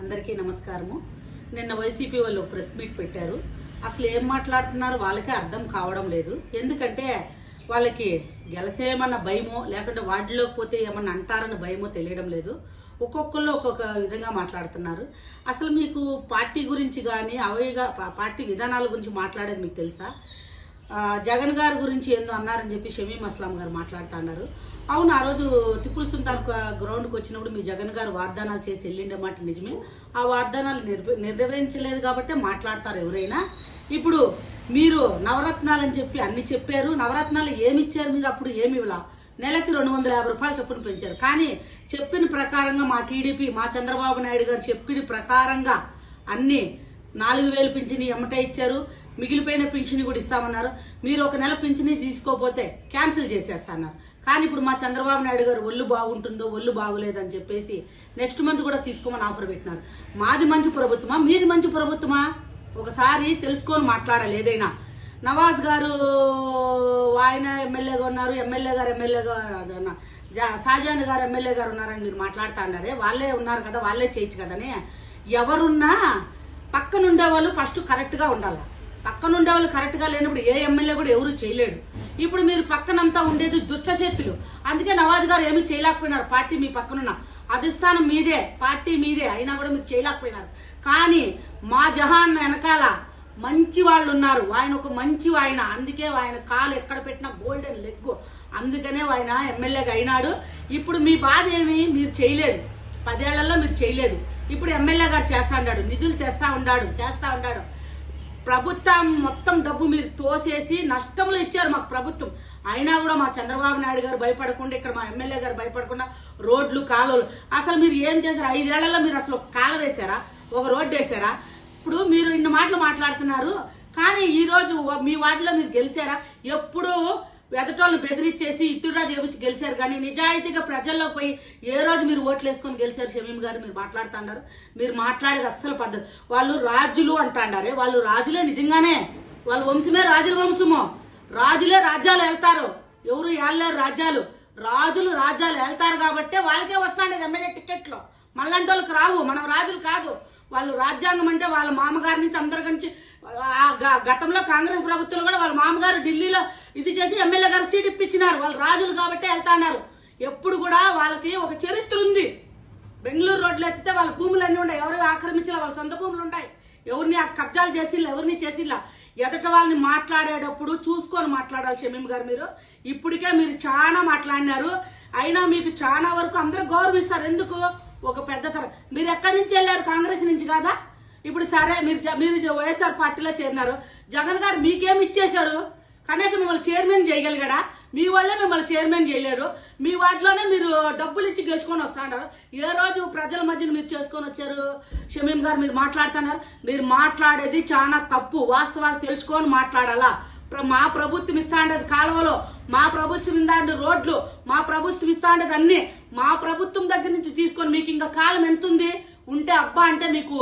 అందరికీ నమస్కారము. నిన్న వైసీపీ వాళ్ళు ప్రెస్ మీట్ పెట్టారు. అసలు ఏం మాట్లాడుతున్నారో? వాళ్ళకే అర్థం కావడం లేదు. ఎందుకంటే వాళ్ళకి గెలసేమన్న భయమో లేకుంటే వాటిలోకి పోతే ఏమన్నా అంటారన్న భయమో తెలియడం లేదు. ఒక్కొక్కళ్ళు ఒక్కొక్క విధంగా మాట్లాడుతున్నారు. అసలు మీకు పార్టీ గురించి కానీ అవయగా పార్టీ విధానాల గురించి మాట్లాడేది మీకు తెలుసా? జగన్ గారి గురించి ఏందో అన్నారని చెప్పి షమీం అస్లాం గారు మాట్లాడుతున్నారు అవును ఆ రోజు తిప్పుల సుల్తాన్ గ్రౌండ్కి వచ్చినప్పుడు మీ జగన్ గారు వాగ్దానాలు చేసి వెళ్ళిండే మాట నిజమే. ఆ వాగ్దానాలు నిర్వ- కాబట్టి మాట్లాడతారు ఎవరైనా. ఇప్పుడు మీరు నవరత్నాలు అని చెప్పి అన్ని చెప్పారు. నవరత్నాలు ఏమి ఇచ్చారు మీరు? అప్పుడు ఏమి ఇవ్వలా? నెలకి రెండు వందల యాభై రూపాయలు చొప్పున పెంచారు. కానీ చెప్పిన ప్రకారంగా మా టీడీపీ మా చంద్రబాబు నాయుడు గారు చెప్పిన ప్రకారంగా అన్ని నాలుగు వేలు పింఛని ఎమ్మటే ఇచ్చారు. మిగిలిపోయిన పింఛని కూడా ఇస్తామన్నారు. మీరు ఒక నెల పింఛని తీసుకోపోతే క్యాన్సిల్ చేసేస్తున్నారు. కానీ ఇప్పుడు మా చంద్రబాబు నాయుడు గారు ఒళ్ళు బాగుంటుందో ఒళ్ళు బాగులేదని చెప్పేసి నెక్స్ట్ మంత్ కూడా తీసుకోమని ఆఫర్ పెట్టినారు. మాది మంచి ప్రభుత్వమా? మీది మంచి ప్రభుత్వమా? ఒకసారి తెలుసుకొని మాట్లాడాలి ఏదైనా. నవాజ్ గారు ఆయన ఎమ్మెల్యేగా ఉన్నారు ఎమ్మెల్యే గారు ఎమ్మెల్యేగా అదన్న, జా- గారు ఎమ్మెల్యే గారు ఉన్నారని మీరు మాట్లాడుతా అన్నారే. వాళ్ళే ఉన్నారు కదా వాళ్ళే చేయొచ్చు కదని. ఎవరున్నా పక్కనుండే వాళ్ళు ఫస్ట్ కరెక్ట్గా ఉండాలి? పక్కన ఉండేవాళ్ళు కరెక్ట్గా లేనప్పుడు ఏ ఎమ్మెల్యే కూడా ఎవరు చేయలేడు. ఇప్పుడు మీరు పక్కనంతా ఉండేది దుష్ట శక్తులు అందుకే నవాజ్ గారు ఏమీ చేయలేకపోయినారు. పార్టీ మీ పక్కనున్న అధిష్టానం మీదే పార్టీ మీదే అయినా కూడా మీరు చేయలేకపోయినారు. కానీ మా జహాన్ వెనకాల మంచి వాళ్ళు ఉన్నారు. ఆయన ఒక మంచి ఆయన. అందుకే ఆయన కాలు ఎక్కడ పెట్టినా గోల్డెన్ లెగ్ అందుకనే ఆయన ఎమ్మెల్యేగా అయినాడు. ఇప్పుడు మీ బాధ ఏమి మీరు చేయలేదు. పదేళ్ళలో మీరు చేయలేదు. ఇప్పుడు ఎమ్మెల్యే గారు చేస్తా ఉన్నాడు నిధులు తెస్తా ఉన్నాడు చేస్తా ఉన్నాడు ప్రభుత్వం మొత్తం డబ్బు మీరు తోసేసి నష్టంలో ఇచ్చారు మాకు ప్రభుత్వం. అయినా కూడా మా చంద్రబాబు నాయుడు గారు భయపడకుండా ఇక్కడ మా ఎమ్మెల్యే గారు భయపడకుండా రోడ్లు కాలువలు. అసలు మీరు ఏం చేశారు? ఐదేళ్ళలో మీరు అసలు ఒక కాలువ వేశారా? ఒక రోడ్డు వేశారా? ఇప్పుడు మీరు ఇన్ని మాటలు మాట్లాడుతున్నారు. కానీ ఈ రోజు మీ వార్డులో మీరు గెలిచారా? ఎప్పుడూ వెదటోళ్ళు బెదిరించేసి ఇత్తుడా చేపించి గెలిచారు. కానీ నిజాయితీగా ప్రజల్లో పోయి ఏ రోజు మీరు ఓట్లు వేసుకొని గెలిచారు షమీం గారు? మీరు మాట్లాడుతున్నారు. మీరు మాట్లాడేది అస్సలు పద్ధతి. వాళ్ళు రాజులు అంటాడారే. వాళ్ళు రాజులే నిజంగానే. వాళ్ళ వంశమే రాజుల వంశము. రాజులే రాజ్యాలు వెళ్తారు ఎవరు ఏళ్ళారు రాజ్యాలు? రాజులు రాజ్యాలు వెళ్తారు కాబట్టే వాళ్ళకే వస్తాండేది ఎమ్మెల్యే టికెట్లు మళ్ళంటి వాళ్ళకి రావు. మనం రాజులు కాదు. వాళ్ళు రాజ్యాంగం అంటే వాళ్ళ మామగారి నుంచి అందరి గతంలో కాంగ్రెస్ ప్రభుత్వంలో కూడా వాళ్ళ మామగారు ఢిల్లీలో ఇది చేసి ఎమ్మెల్యే గారు సీట్ ఇప్పించినారు. వాళ్ళు రాజులు కాబట్టి వెళ్తాన్నారు ఎప్పుడు కూడా వాళ్ళకి ఒక చరిత్ర ఉంది. బెంగళూరు రోడ్లు ఎత్తితే వాళ్ళ భూములు అన్ని ఉన్నాయి. ఎవరు ఆక్రమించిన వాళ్ళ సొంత భూములు ఉంటాయి. ఎవరిని ఆ కబ్జాలు చేసిల్లా ఎవరిని చేసిల్లా? ఎదట వాళ్ళని మాట్లాడేటప్పుడు చూసుకొని మాట్లాడాలి షమీం గారు మీరు. ఇప్పటికే మీరు చాలా మాట్లాడినారు. అయినా మీకు చాలా వరకు అందరూ గౌరవిస్తారు. ఎందుకు? ఒక పెద్ద తర. మీరు ఎక్కడి నుంచి వెళ్ళారు? కాంగ్రెస్ నుంచి కాదా? ఇప్పుడు సరే మీరు జ- మీరు వైఎస్ఆర్ పార్టీలో చేరినారు. జగన్ గారు మీకేమి ఇచ్చేశాడు? కనీసం మిమ్మల్ని చైర్మన్ చేయగలిగాడా? మీ వల్లే మిమ్మల్ని చైర్మన్ చేయలేరు. మీ వాటిలోనే మీరు డబ్బులు ఇచ్చి గెలుచుకొని వస్తున్నారు ఏ రోజు ప్రజల మధ్యన మీరు చేసుకొని వచ్చారు? షమీం గారు మీరు మాట్లాడుతున్నారు. మీరు మాట్లాడేది చాలా తప్పు. వాస్తవాలు తెలుసుకొని మాట్లాడాలా? మా ప్రభుత్వం ఇస్తాండదు కాలువలో మా ప్రభుత్వం ఇస్తాండే రోడ్లు మా ప్రభుత్వం ఇస్తాండదు అన్ని. మా ప్రభుత్వం దగ్గర నుంచి తీసుకొని మీకు ఇంకా కాలం ఎంత ఉంది ఉంటే అబ్బా అంటే మీకు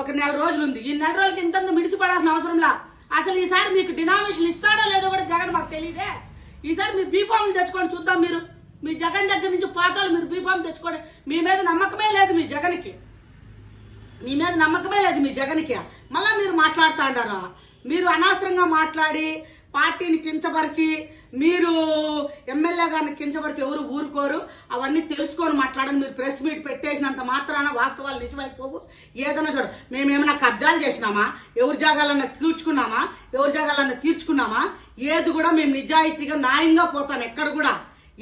ఒక నెల రోజులు ఉంది ఈ నెల రోజులకి ఇంత మిడిసిపడాల్సిన అవసరంలా? అసలు ఈసారి మీకు డినామినేషన్ ఇస్తాడో లేదో కూడా జగన్ మాకు తెలియదే. ఈసారి మీరు బీఫామ్లు తెచ్చుకొని చూద్దాం మీరు. మీ జగన్ దగ్గర నుంచి పాటలు మీరు బీఫామ్ తెచ్చుకోండి. మీ మీద నమ్మకమే లేదు మీ జగన్కి. మీ మీద నమ్మకమే లేదు మీ జగన్కి. మళ్ళా మీరు మాట్లాడుతా మీరు అనవసరంగా మాట్లాడి పార్టీని కించపరిచి మీరు ఎమ్మెల్యే గారిని కించపరిచి ఎవరు ఊరుకోరు. అవన్నీ తెలుసుకొని మాట్లాడని మీరు ప్రెస్ మీట్ పెట్టేసినంత మాత్రాన వాస్తవాలు నిజమైపోవు. ఏదైనా చూడ మేమేమైనా కబ్జాలు చేసినామా? ఎవరి జాగాలన్నా తీర్చుకున్నామా ఎవరి జాగాలన్నా తీర్చుకున్నామా? ఏది కూడా మేము నిజాయితీగా న్యాయంగా పోతాం ఎక్కడ కూడా.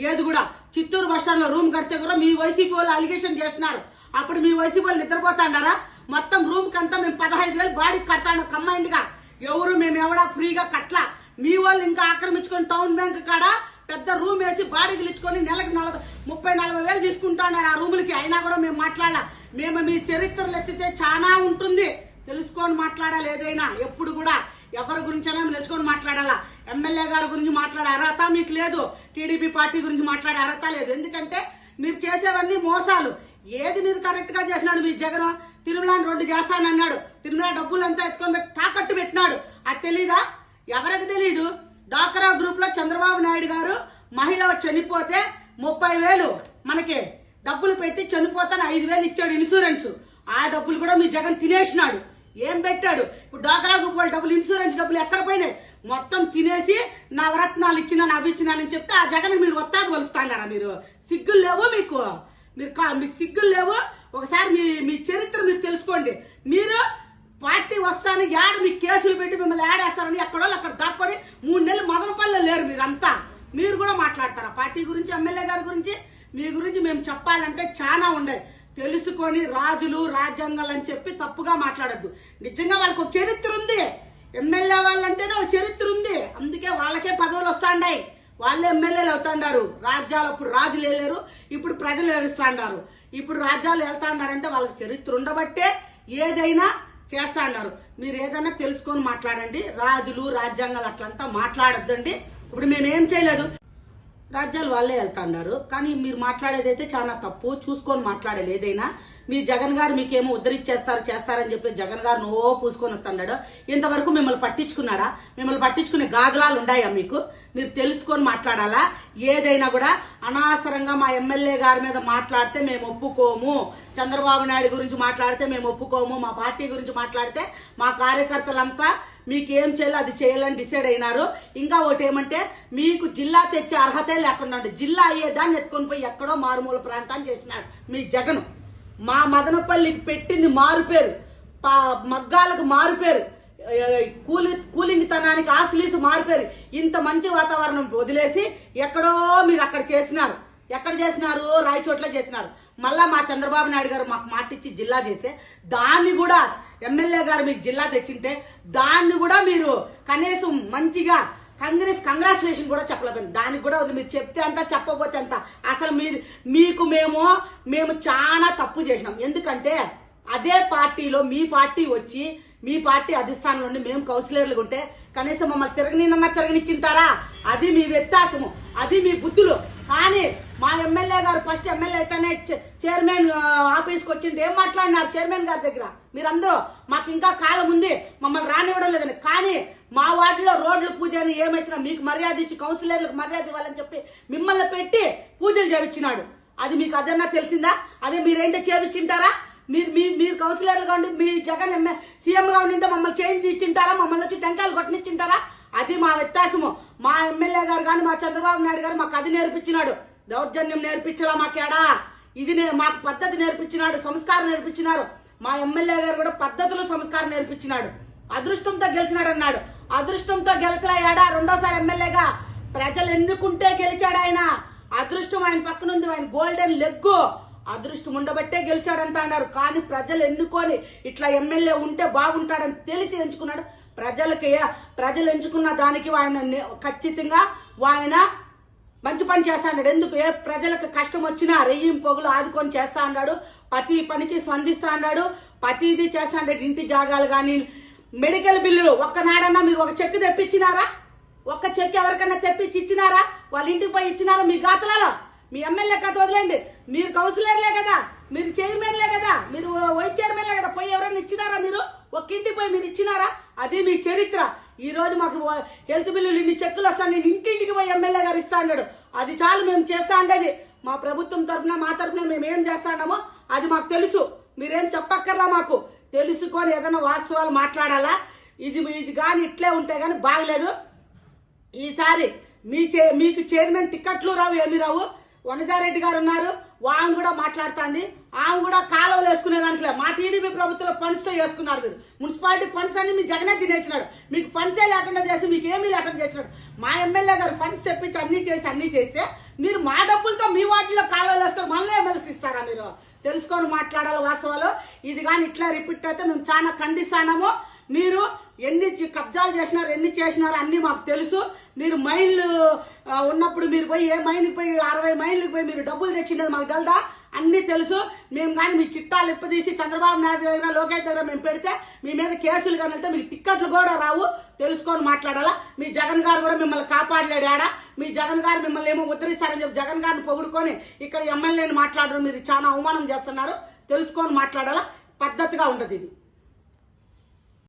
ఏది కూడా. చిత్తూరు బస్లో రూమ్ కడితే కూడా మీ వైసీపీ వాళ్ళు అలిగేషన్ చేస్తున్నారు. అప్పుడు మీ వైసీపీ వాళ్ళు నిద్రపోతాండారా మొత్తం రూమ్ కంతా మేము పదహైదు వేలు బాడీకి కడతాను కంబైండ్గా ఎవరు మేము ఎవడా ఫ్రీగా కట్ల. మీ వాళ్ళు ఇంకా ఆక్రమించుకొని టౌన్ బ్యాంక్ కాడ పెద్ద రూమ్ వేసి బాడీకి ఇచ్చుకొని నెలకు నలభై ముప్పై నలభై వేలు తీసుకుంటున్నారు ఆ రూములకి అయినా కూడా మేము మాట్లాడాల. మేము మీ చరిత్రలు ఎత్తితే చాలా ఉంటుంది. తెలుసుకొని మాట్లాడాలి ఏదైనా. ఎప్పుడు కూడా ఎవరి గురించైనా తెలుసుకొని మాట్లాడాలా? ఎమ్మెల్యే గారి గురించి మాట్లాడే అర్హత మీకు లేదు. టీడీపీ పార్టీ గురించి మాట్లాడే అర్హత లేదు. ఎందుకంటే మీరు చేసేవన్నీ మోసాలు. ఏది మీరు కరెక్ట్గా చేసినాడు మీ జగన్? తిరుమలని రెండు చేస్తానన్నాడు. తిరుమల డబ్బులంతా ఎత్తుకొని తాకట్టు పెట్టినాడు. అది తెలీదా? ఎవరికి తెలీదు? డాకరా గ్రూప్లో చంద్రబాబు నాయుడు గారు మహిళ చనిపోతే ముప్పై వేలు మనకి డబ్బులు పెట్టి చనిపోతాను ఐదు వేలు ఇచ్చాడు ఇన్సూరెన్స్. ఆ డబ్బులు కూడా మీ జగన్ తినేసినాడు. ఏం పెట్టాడు? ఇప్పుడు డాకరా గ్రూప్ వాళ్ళ డబ్బులు ఇన్సూరెన్స్ డబ్బులు ఎక్కడ పోయినాయి? మొత్తం తినేసి నవరత్నాలు ఇచ్చినాను అవి ఇచ్చినానని చెప్తే ఆ జగన్ మీరు ఒత్తాడు వలుపుతాడారా మీరు? సిగ్గులు లేవు మీకు? మీరు కా- మీకు సిగ్గులు లేవు? ఒకసారి మీ మీ చరిత్ర మీరు తెలుసుకోండి. మీరు పార్టీ వస్తాను యాడ మీకు కేసులు పెట్టి మిమ్మల్ని ఏడేస్తారని ఎక్కడో అక్కడ దాక్కొని మూడు నెలలు మదనపల్లిలో లేరు మీరంతా. మీరు కూడా మాట్లాడతారా? పార్టీ గురించి ఎమ్మెల్యే గారి గురించి? మీ గురించి మేము చెప్పాలంటే చాలా ఉండే. తెలుసుకొని రాజులు రాజ్యాంగాలు అని చెప్పి తప్పుగా మాట్లాడద్దు. నిజంగా వాళ్ళకి ఒక చరిత్ర ఉంది. ఎమ్మెల్యే వాళ్ళంటేనే ఒక చరిత్ర ఉంది. అందుకే వాళ్ళకే పదవులు వస్తాండాయి. వాళ్ళే ఎమ్మెల్యేలు అవుతాండారు. రాజ్యాలు అప్పుడు రాజులు వెళ్ళారు ఇప్పుడు ప్రజలు ఏలుస్తాండారు. ఇప్పుడు రాజ్యాలు వెళ్తాండారంటే వాళ్ళకి చరిత్ర ఉండబట్టే ఏదైనా చేస్తాండారు మీరు ఏదైనా తెలుసుకొని మాట్లాడండి. రాజులు రాజ్యాంగాలు అట్లంతా మాట్లాడొద్దండి. ఇప్పుడు మేమేం చేయలేదు. రాజ్యాలు వాళ్ళే వెళ్తాండారు. కానీ మీరు మాట్లాడేది అయితే చాలా తప్పు చూసుకొని మాట్లాడాలి ఏదైనా. మీ జగన్ గారు మీకేమో ఉద్ధరించేస్తారు చేస్తారని చెప్పి జగన్ గారు నో పూసుకొని వస్తున్నాడు ఇంతవరకు మిమ్మల్ని పట్టించుకున్నాడా మిమ్మల్ని పట్టించుకునే గాగలాలు ఉన్నాయా మీకు? మీరు తెలుసుకొని మాట్లాడాలా? ఏదైనా కూడా అనవసరంగా మా ఎమ్మెల్యే గారి మీద మాట్లాడితే మేము ఒప్పుకోము. చంద్రబాబు నాయుడు గురించి మాట్లాడితే మేము ఒప్పుకోము. మా పార్టీ గురించి మాట్లాడితే మా కార్యకర్తలంతా మీకు ఏం చేయాలో అది చేయాలని డిసైడ్ అయినారు. ఇంకా ఒకటి ఏమంటే మీకు జిల్లా తెచ్చే అర్హతే లేకుండా ఉండే. జిల్లా అయ్యేదాన్ని ఎత్తుకొని పోయి ఎక్కడో మారుమూల ప్రాంతాన్ని చేసినాడు మీ జగన్. మా మదనపల్లికి పెట్టింది మారుపేరు. పా- మగ్గాలకు మారుపేరు. కూలి కూలింగ్ తనానికి ఆశలీసు మారిపోయారు ఇంత మంచి వాతావరణం వదిలేసి ఎక్కడో మీరు అక్కడ చేసినారు. ఎక్కడ చేసినారు? రాయచోట్ల చేసినారు. మళ్ళా మా చంద్రబాబు నాయుడు గారు మాకు మాట ఇచ్చి జిల్లా చేస్తే దాన్ని కూడా ఎమ్మెల్యే గారు మీకు జిల్లా తెచ్చింటే దాన్ని కూడా మీరు కనీసం మంచిగా కాంగ్రెస్ కంగ్రాచులేషన్ కూడా చెప్పలేకపోయింది దానికి కూడా మీరు చెప్తే అంత చెప్పకపోతే అంత. అసలు మీరు మీకు మేము మేము చాలా తప్పు చేసినాం. ఎందుకంటే అదే పార్టీలో మీ పార్టీ వచ్చి మీ పార్టీ అధిష్టానం నుండి మేము కౌన్సిలర్లు ఉంటే కనీసం మమ్మల్ని తిరగనినన్నా తిరగనిచ్చింటారా? అది మీ వ్యత్యాసము. అది మీ బుద్ధులు. కానీ మా ఎమ్మెల్యే గారు ఫస్ట్ ఎమ్మెల్యే అయితేనే చైర్మన్ ఆఫీస్కి వచ్చింది ఏం మాట్లాడినారు చైర్మన్ గారి దగ్గర? మీరందరూ మాకు ఇంకా కాలం ఉంది మమ్మల్ని రానివ్వడం లేదని. కానీ మా వార్డులో రోడ్లు పూజ అని ఏమైనా మీకు మర్యాద ఇచ్చి కౌన్సిలర్లకు మర్యాద ఇవ్వాలని చెప్పి మిమ్మల్ని పెట్టి పూజలు చేయించినాడు అది మీకు అదన్నా తెలిసిందా? అదే మీరేంటో చేయించింటారా మీరు మీ మీరు కౌన్సిలర్గా ఉండి మీ జగన్ ఎమ్మె సీఎంగా ఉండింటే మమ్మల్ని చేంజ్ ఇచ్చింటారా? మమ్మల్ని వచ్చి టెంకాయలు కొట్టనిచ్చింటారా? అది మా వ్యత్యాసము. మా ఎమ్మెల్యే గారు కానీ మా చంద్రబాబు నాయుడు గారు మాకు అది నేర్పించినాడు. దౌర్జన్యం నేర్పించలా మాకేడా? ఇది మాకు పద్ధతి నేర్పించినాడు సంస్కారం నేర్పించినారు. మా ఎమ్మెల్యే గారు కూడా పద్ధతులు సంస్కారం నేర్పించినాడు. అదృష్టంతో గెలిచినాడు అన్నాడు అదృష్టంతో గెలిచిన ఏడా? రెండోసారి ఎమ్మెల్యేగా. ప్రజలు ఎన్నుకుంటే గెలిచాడు ఆయన. అదృష్టం ఆయన పక్కనుంది ఆయన గోల్డెన్ లెగ్గు అదృష్టం ఉండబట్టే గెలిచాడంట అన్నారు. కానీ ప్రజలు ఎన్నుకొని ఇట్లా ఎమ్మెల్యే ఉంటే బాగుంటాడని తెలిసి ఎంచుకున్నాడు. ప్రజలకి ప్రజలు ఎంచుకున్న దానికి ఆయన ఖచ్చితంగా ఆయన మంచి పని చేస్తా అన్నాడు. ఎందుకు? ఏ ప్రజలకు కష్టం వచ్చినా రెయ్యం పొగులు ఆదుకొని చేస్తా అన్నాడు. ప్రతి పనికి స్పందిస్తా అన్నాడు. ప్రతిదీ చేస్తా అన్నాడు. ఇంటి జాగాలు కానీ మెడికల్ బిల్లులు ఒక్కనాడన్నా మీరు ఒక చెక్ తెప్పించినారా? ఒక్క చెక్ ఎవరికైనా తెప్పించి ఇచ్చినారా? వాళ్ళ ఇంటికి పోయి ఇచ్చినారా మీ గాతులలో? మీ ఎమ్మెల్యే కథ వదిలేండి. మీరు కౌన్సిలర్లే కదా మీరు చైర్మన్లే కదా మీరు వైస్ చైర్మన్లే కదా పోయి ఎవరైనా ఇచ్చినారా మీరు? ఒక ఇంటికి పోయి మీరు ఇచ్చినారా? అది మీ చరిత్ర. ఈ రోజు మాకు హెల్త్ బిల్లులు ఇన్ని చెక్కులు వస్తాను నేను ఇంటింటికి పోయి ఎమ్మెల్యే గారు ఇస్తా అన్నాడు. అది చాలు మేము చేస్తా ఉండేది మా ప్రభుత్వం తరఫున మా తరఫున మేము ఏం చేస్తాడమో అది మాకు తెలుసు. మీరేం చెప్పక్కర్లా మాకు. తెలుసుకొని ఏదైనా వాస్తవాలు మాట్లాడాలా? ఇది ఇది కానీ ఇట్లే ఉంటే కానీ బాగలేదు. ఈసారి మీ చే మీకు చైర్మన్ టిక్కెట్లు రావు ఏమి రావు. వనజారెడ్డి గారు ఉన్నారు. ఆమె కూడా మాట్లాడుతుంది. ఆమె కూడా కాలువలు వేసుకునే దాంట్లో. మా టీడీపీ ప్రభుత్వంలో ఫండ్స్తో వేసుకున్నారు మీరు. మున్సిపాలిటీ ఫండ్స్ అన్ని మీ జగనే తినేసినాడు. మీకు ఫండ్సే లేకుండా చేసి మీకు ఏమీ లేకుండా చేసినాడు. మా ఎమ్మెల్యే గారు ఫండ్స్ తెప్పించి అన్ని చేసి అన్ని చేస్తే మీరు మా డబ్బులతో మీ వాటిలో కాలువలు వేస్తారు మళ్ళీ ఎమ్మెల్సీ ఇస్తారా మీరు? తెలుసుకొని మాట్లాడాలి వాస్తవాలు. ఇది కానీ ఇట్లా రిపీట్ అయితే మేము చాలా ఖండిస్తాము మీరు ఎన్ని కబ్జాలు చేసినారు ఎన్ని చేసినారు అన్ని మాకు తెలుసు. మీరు మైన్లు ఉన్నప్పుడు మీరు పోయి ఏ మైన్కి పోయి అరవై మైన్లకు పోయి మీరు డబ్బులు తెచ్చినది మాకు గలదా అన్ని తెలుసు. మేము కానీ మీ చిట్టాలు ఇప్పదీసి చంద్రబాబు నాయుడు దగ్గర లోకేష్ దగ్గర మేము పెడితే మీ మీద కేసులు కానీ వెళ్తే మీకు టిక్కెట్లు కూడా రావు. తెలుసుకొని మాట్లాడాలా? మీ జగన్ గారు కూడా మిమ్మల్ని కాపాడలేడు ఆడ. మీ జగన్ గారు మిమ్మల్ని ఏమో ఉద్ధరిస్తారని చెప్పి జగన్ గారిని పొగుడుకొని ఇక్కడ ఎమ్మెల్యేని మాట్లాడడం మీరు చాలా అవమానం చేస్తున్నారు. తెలుసుకొని మాట్లాడాలా? పద్ధతిగా ఉండదు ఇది.